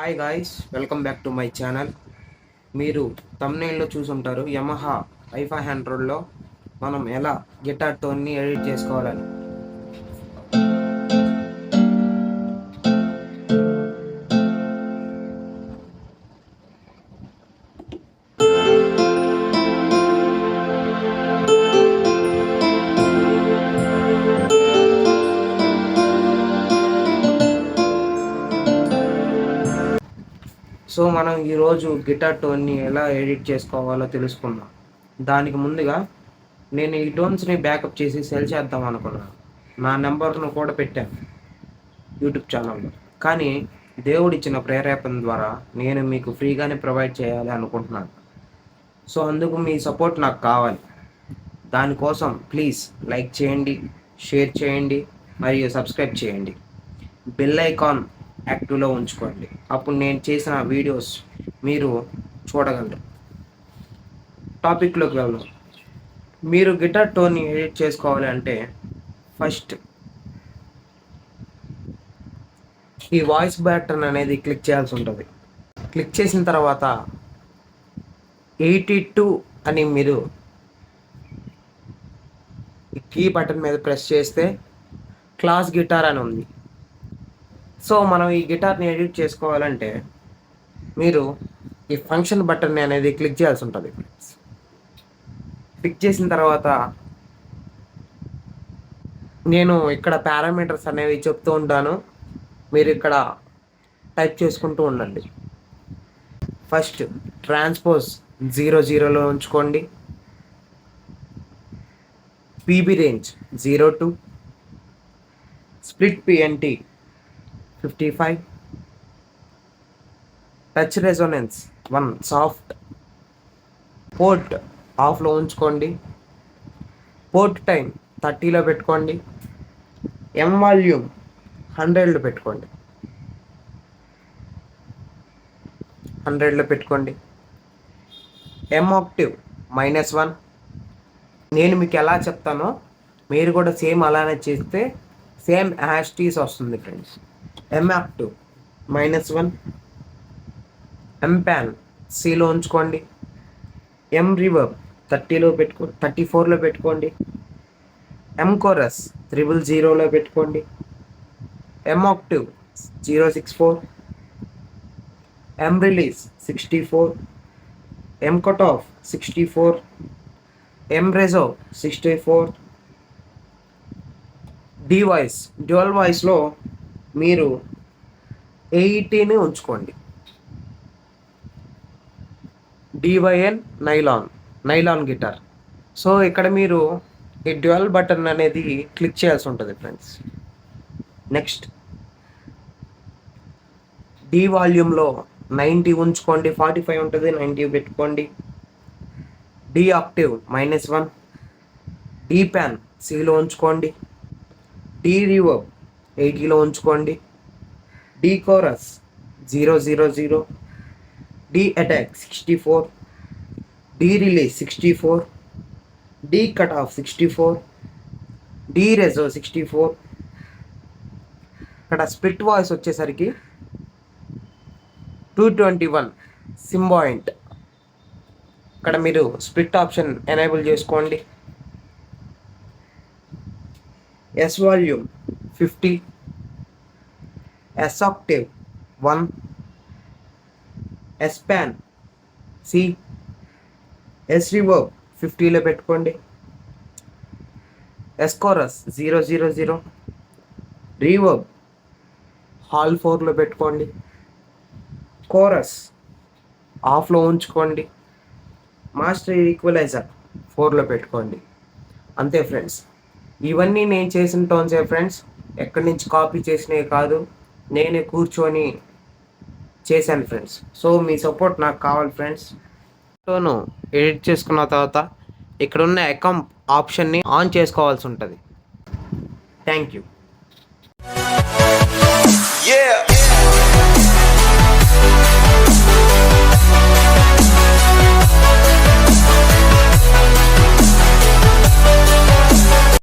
Hi guys welcome back to my channel మీరు తమ్నేల్లో చూసుంటారు యమహా ఐఫా ఫైవ్ హండ్రెడ్లో మనం ఎలా గిటార్ టోన్ని ఎడిట్ చేసుకోవాలని. సో మనం ఈరోజు గిటార్ టోన్ని ఎలా ఎడిట్ చేసుకోవాలో తెలుసుకుందాం. దానికి ముందుగా నేను ఈ టోన్స్ని బ్యాకప్ చేసి సెల్ చేద్దాం అనుకున్నాను నా నెంబర్ను కూడా పెట్టాను యూట్యూబ్ ఛానల్లో కానీ దేవుడిచ్చిన ప్రేరేపణ ద్వారా నేను మీకు ఫ్రీగానే ప్రొవైడ్ చేయాలి అనుకుంటున్నాను. సో అందుకు మీ సపోర్ట్ నాకు కావాలి. దానికోసం ప్లీజ్ లైక్ చేయండి షేర్ చేయండి మరియు సబ్స్క్రైబ్ చేయండి. బెల్ ఐకాన్ యాక్టివ్లో ఉంచుకోండి. అప్పుడు నేను చేసిన వీడియోస్ మీరు చూడగలరు. టాపిక్లోకి వెళ్దాం. మీరు గిటార్ టోన్ని ఎడిట్ చేసుకోవాలి అంటే ఫస్ట్ ఈ వాయిస్ బ్యాటర్న్ అనేది క్లిక్ చేయాల్సి ఉంటుంది. క్లిక్ చేసిన తర్వాత ఎయిటీ టూ అని మీరు కీ బటన్ మీద ప్రెస్ చేస్తే క్లాస్ గిటార్ అని ఉంది. సో మనం ఈ గిటార్ని ఎడిట్ చేసుకోవాలంటే మీరు ఈ ఫంక్షన్ బటన్ అనేది క్లిక్ చేయాల్సి ఉంటుంది క్లిక్ చేసిన తర్వాత నేను ఇక్కడ పారామీటర్స్ అనేవి చెప్తూ ఉంటాను. మీరు ఇక్కడ టైప్ చేసుకుంటూ ఉండండి. ఫస్ట్ ట్రాన్స్పోజ్ జీరో జీరోలో ఉంచుకోండి. PB range zero two. Split PNT fifty five. Touch resonance one soft port ఆఫ్లో ఉంచుకోండి. పోర్ట్ టైం థర్టీలో పెట్టుకోండి. ఎం వాల్యూమ్ హండ్రెడ్లో పెట్టుకోండి. హండ్రెడ్లో పెట్టుకోండి. ఎం ఆక్టివ్ మైనస్ వన్ నేను మీకు ఎలా చెప్తానో మీరు కూడా సేమ్ అలానే చేస్తే సేమ్ యాష్టీస్ వస్తుంది friends M two minus one M pan సిలో ఉంచుకోండి. ఎం రివర్బ్ థర్టీలో పెట్టుకో థర్టీ ఫోర్లో పెట్టుకోండి. ఎం కోరస్ త్రిబుల్ జీరోలో పెట్టుకోండి. M active zero six four M release sixty four M cut off sixty four M reso sixty four D voice dual వాయిస్లో మీరు ఎయిటీని ఉంచుకోండి. DYN nylon nylon guitar so ఇక్కడ మీరు ఈ డ్యువల్ బటన్ అనేది క్లిక్ చేయాల్సి ఉంటుంది ఫ్రెండ్స్ నెక్స్ట్ డి వాల్యూమ్లో నైంటీ ఉంచుకోండి ఫార్టీ ఫైవ్ ఉంటుంది నైంటీ పెట్టుకోండి. D active minus one D pan సిలో ఉంచుకోండి. డి రివర్బ్ ఎయిటీలో ఉంచుకోండి. D chorus zero zero zero D attack sixty four D release sixty four D cut off sixty four D reso sixty four ఇక్కడ split voice వచ్చేసరికి two twenty one సింబాయింట్ ఇక్కడ మీరు split option enable చేసుకోండి. S volume fifty S active one. S pan C. S reverb ఫిఫ్టీలో పెట్టుకోండి. S chorus zero zero zero. Reverb hall ఫోర్లో పెట్టుకోండి. కోరస్. ఆఫ్లో ఉంచుకోండి. Master equaliser. ఫోర్లో పెట్టుకోండి. అంతే ఫ్రెండ్స్. ఇవన్నీ నేను చేసిన టోన్సే ఫ్రెండ్స్. ఎక్కడి నుంచి కాపీ చేసినవి కాదు. నేనే కూర్చొని చేశాను ఫ్రెండ్స్ సో మీ సపోర్ట్ నాకు కావాలి ఫ్రెండ్స్ ఫోటోను ఎడిట్ చేసుకున్న తర్వాత ఇక్కడ ఉన్న అకౌంట్ ఆప్షన్ని ఆన్ చేసుకోవాల్సి ఉంటుంది. Thank you Yeah.